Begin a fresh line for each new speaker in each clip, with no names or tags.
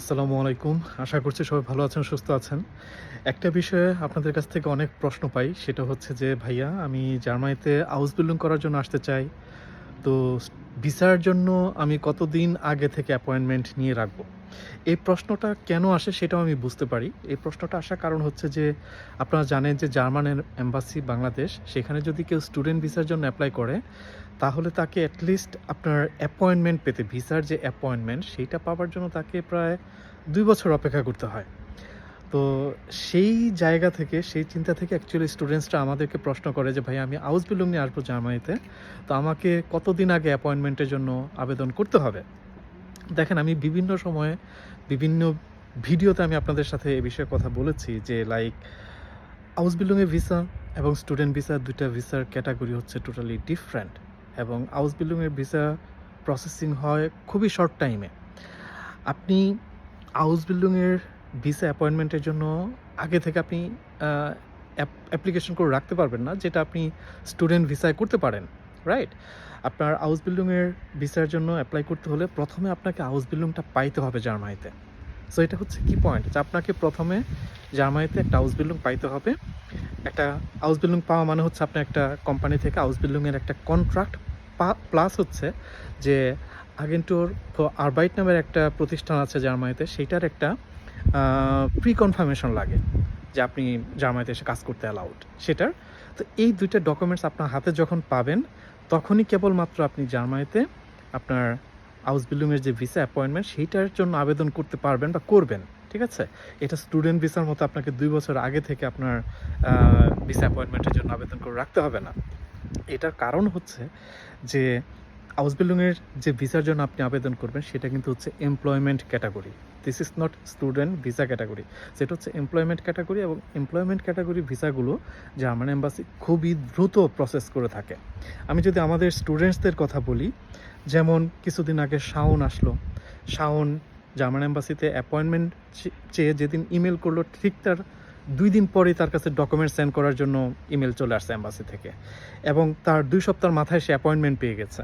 আসসালামু আলাইকুম। আশা করছি সবাই ভালো আছেন, সুস্থ আছেন। একটা বিষয়ে আপনাদের কাছ থেকে অনেক প্রশ্ন পাই, সেটা হচ্ছে যে, ভাইয়া, আমি জার্মানিতে হাউস বিল্ডিং করার জন্য আসতে চাই। তো ভিসার জন্য আমি কতদিন আগে থেকে অ্যাপয়েন্টমেন্ট নিয়ে রাখব? এই প্রশ্নটা কেন আসে সেটাও আমি বুঝতে পারি। এই প্রশ্নটা আসার কারণ হচ্ছে যে, আপনারা জানেন যে জার্মানের এম্বাসি বাংলাদেশ, সেখানে যদি কেউ স্টুডেন্ট ভিসার জন্য অ্যাপ্লাই করে তাহলে তাকে অ্যাটলিস্ট আপনার অ্যাপয়েন্টমেন্ট পেতে ভিসার যে অ্যাপয়েন্টমেন্ট সেইটা পাওয়ার জন্য তাকে প্রায় দুই বছর অপেক্ষা করতে হয়। তো সেই জায়গা থেকে, সেই চিন্তা থেকে অ্যাকচুয়ালি স্টুডেন্টসরা আমাদেরকে প্রশ্ন করে যে, ভাই, আমি হাউস বিল্ডিং নিয়ে আসব জার্মানিতে, তো আমাকে কতদিন আগে অ্যাপয়েন্টমেন্টের জন্য আবেদন করতে হবে? দেখেন, আমি বিভিন্ন সময়ে বিভিন্ন ভিডিওতে আমি আপনাদের সাথে এ বিষয়ে কথা বলেছি যে লাইক হাউস বিল্ডিংয়ের ভিসা এবং স্টুডেন্ট ভিসা দুইটা ভিসার ক্যাটাগরি হচ্ছে টোটালি ডিফারেন্ট এবং হাউস বিল্ডিংয়ের ভিসা প্রসেসিং হয় খুবই শর্ট টাইমে আপনি হাউস বিল্ডিংয়ের ভিসা অ্যাপয়েন্টমেন্টের জন্য আগে থেকে আপনি অ্যাপ্লিকেশন করে রাখতে পারবেন না, যেটা আপনি স্টুডেন্ট ভিসায় করতে পারেন রাইট আপনার হাউস বিল্ডিংয়ের ভিসার জন্য অ্যাপ্লাই করতে হলে প্রথমে আপনাকে হাউস বিল্ডিংটা পাইতে হবে জার্মানিতে। সো এটা হচ্ছে কি পয়েন্ট যে আপনাকে প্রথমে জার্মানিতে একটা হাউস বিল্ডিং পাইতে হবে। একটা হাউস বিল্ডিং পাওয়া মানে হচ্ছে আপনি একটা কোম্পানি থেকে হাউস বিল্ডিংয়ের একটা কন্ট্রাক্ট প্লাস হচ্ছে যে আগেন্টোর আরবাইট নামের একটা প্রতিষ্ঠান আছে জার্মানিতে, সেইটার একটা প্রি কনফার্মেশন লাগে যে আপনি জার্মানিতে এসে কাজ করতে অ্যালাউড সেটার। তো এই দুইটা ডকুমেন্টস আপনার হাতে যখন পাবেন, তখনই কেবলমাত্র আপনি জার্মানিতে আপনার হাউস বিল্ডিংয়ের যে ভিসা অ্যাপয়েন্টমেন্ট সেইটার জন্য আবেদন করতে পারবেন বা করবেন, ঠিক আছে? এটা স্টুডেন্ট ভিসার মতো আপনাকে দুই বছর আগে থেকে আপনার ভিসা অ্যাপয়েন্টমেন্টের জন্য আবেদন করে রাখতে হবে না। এটার কারণ হচ্ছে যে হাউস বিল্ডিংয়ের যে ভিসার জন্য আপনি আবেদন করবেন, সেটা কিন্তু হচ্ছে employment category this is not student visa category সেটা হচ্ছে এমপ্লয়মেন্ট ক্যাটাগরি এবং এমপ্লয়মেন্ট ক্যাটাগরি ভিসাগুলো জার্মান এম্বাসি খুবই দ্রুত প্রসেস করে থাকে। আমি যদি আমাদের স্টুডেন্টসদের কথা বলি, যেমন কিছুদিন আগে শাওন আসলো। শাওন জার্মান এম্বাসিতে অ্যাপয়েন্টমেন্ট চেয়ে যেদিন ইমেল করল, ঠিক তার দুই দিন পরে তার কাছে ডকুমেন্ট সেন্ড করার জন্য ইমেল চলে আসছে অ্যাম্বাসি থেকে। এবং তার দুই সপ্তাহের মাথায় সে অ্যাপয়েন্টমেন্ট পেয়ে গেছে।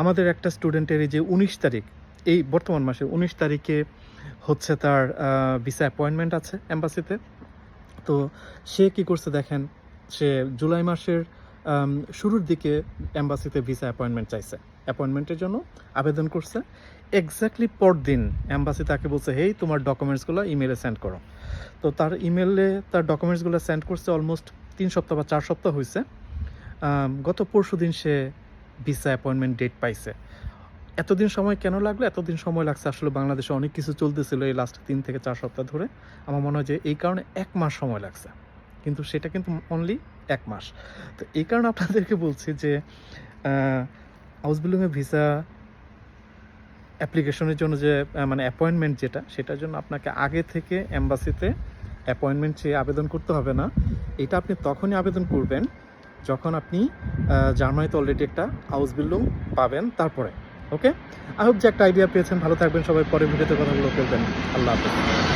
আমাদের একটা স্টুডেন্টের এই যে উনিশ তারিখ, এই বর্তমান মাসে উনিশ তারিখে হচ্ছে তার ভিসা অ্যাপয়েন্টমেন্ট আছে অ্যাম্বাসিতে তো সে কি করছে দেখেন, সে জুলাই মাসের শুরুর দিকে অ্যাম্বাসিতে ভিসা অ্যাপয়েন্টমেন্ট চাইছে। অ্যাপয়েন্টমেন্টের জন্য আবেদন করছে। এক্স্যাক্টলি পরদিন অ্যাম্বাসি তাকে বলছে, হেই, তোমার ডকুমেন্টসগুলো ইমেলে সেন্ড করো। তো তার ইমেলে তার ডকুমেন্টসগুলো সেন্ড করছে অলমোস্ট তিন সপ্তাহ বা চার সপ্তাহ হয়েছে গত পরশু দিন সে ভিসা অ্যাপয়েন্টমেন্ট ডেট পাইছে। এতদিন সময় কেন লাগল? এতদিন সময় লাগছে। আসলে বাংলাদেশে অনেক কিছু চলতেছিল এই লাস্ট তিন থেকে চার সপ্তাহ ধরে। আমার মনে হয় যে এই কারণে এক মাস সময় লাগছে। কিন্তু সেটা কিন্তু অনলি এক মাস। তো এই কারণে আপনাদেরকে বলছি যে হাউস বিল্ডিংয়ের ভিসা অ্যাপ্লিকেশনের জন্য যে মানে অ্যাপয়েন্টমেন্ট যেটা, সেটার জন্য আপনাকে আগে থেকে অ্যাম্বাসিতে অ্যাপয়েন্টমেন্ট চেয়ে আবেদন করতে হবে না। এটা আপনি তখনই আবেদন করবেন যখন আপনি জার্মানিতে অলরেডি একটা হাউস বিল্ডিং পাবেন তারপরে। ওকে আই হোপ যে একটা আইডিয়া পেয়েছেন। ভালো থাকবেন সবাই। পরে ভিডিওতে কথাগুলো বলবেন। আল্লাহ হাফেজ।